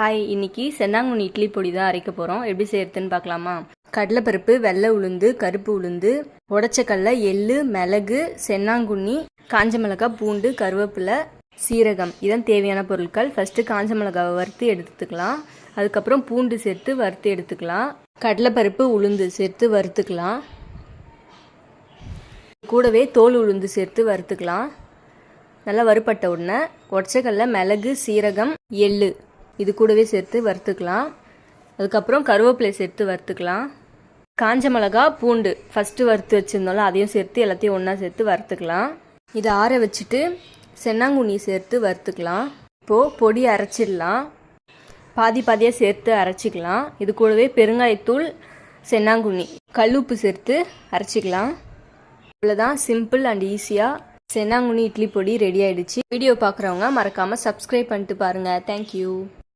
Hi இன்னைக்கு சென்னாங்குண்ணி இட்லி பொடி தான் அரைக்க போகிறோம் எப்படி செய்யறதுன்னு பார்க்கலாமா? கடலைப்பருப்பு வெள்ளை உளுந்து கருப்பு உளுந்து உடச்ச கடலை எள்ளு மிளகு சென்னாங்குண்ணி காஞ்ச மிளகாய் பூண்டு கருவேப்பிலை சீரகம். இதான் தேவையான பொருட்கள். ஃபஸ்ட்டு காஞ்ச மிளகாவை வறுத்து எடுத்துக்கலாம். அதுக்கப்புறம் பூண்டு சேர்த்து வறுத்து எடுத்துக்கலாம். கடலைப்பருப்பு உளுந்து சேர்த்து வறுத்துக்கலாம். கூடவே தோல் உளுந்து சேர்த்து வறுத்துக்கலாம். நல்லா வறுப்பட்ட உடனே உடச்சக்கல்ல மிளகு சீரகம் எள்ளு இது கூடவே சேர்த்து வறுத்துக்கலாம். அதுக்கப்புறம் கருவேப்பிலை சேர்த்து வறுத்துக்கலாம். காஞ்ச மிளகா பூண்டு ஃபஸ்ட்டு வறுத்து வச்சுருந்தோம்ல அதையும் சேர்த்து எல்லாத்தையும் ஒன்றா சேர்த்து வறுத்துக்கலாம். இதை ஆற வச்சுட்டு சென்னாங்குண்ணி சேர்த்து வறுத்துக்கலாம். இப்போது பொடி அரைச்சிடலாம். பாதி பாதியாக சேர்த்து அரைச்சிக்கலாம். இது கூடவே பெருங்காயத்தூள் சென்னாங்குண்ணி கல்லுப்பு சேர்த்து அரைச்சிக்கலாம். இவ்வளோதான் சிம்பிள் அண்ட் ஈஸியாக சென்னாங்குனி இட்லி பொடி ரெடி ஆயிடுச்சு. வீடியோ பார்க்குறவங்க மறக்காமல் சப்ஸ்கிரைப் பண்ணிட்டு பாருங்கள் தேங்க்யூ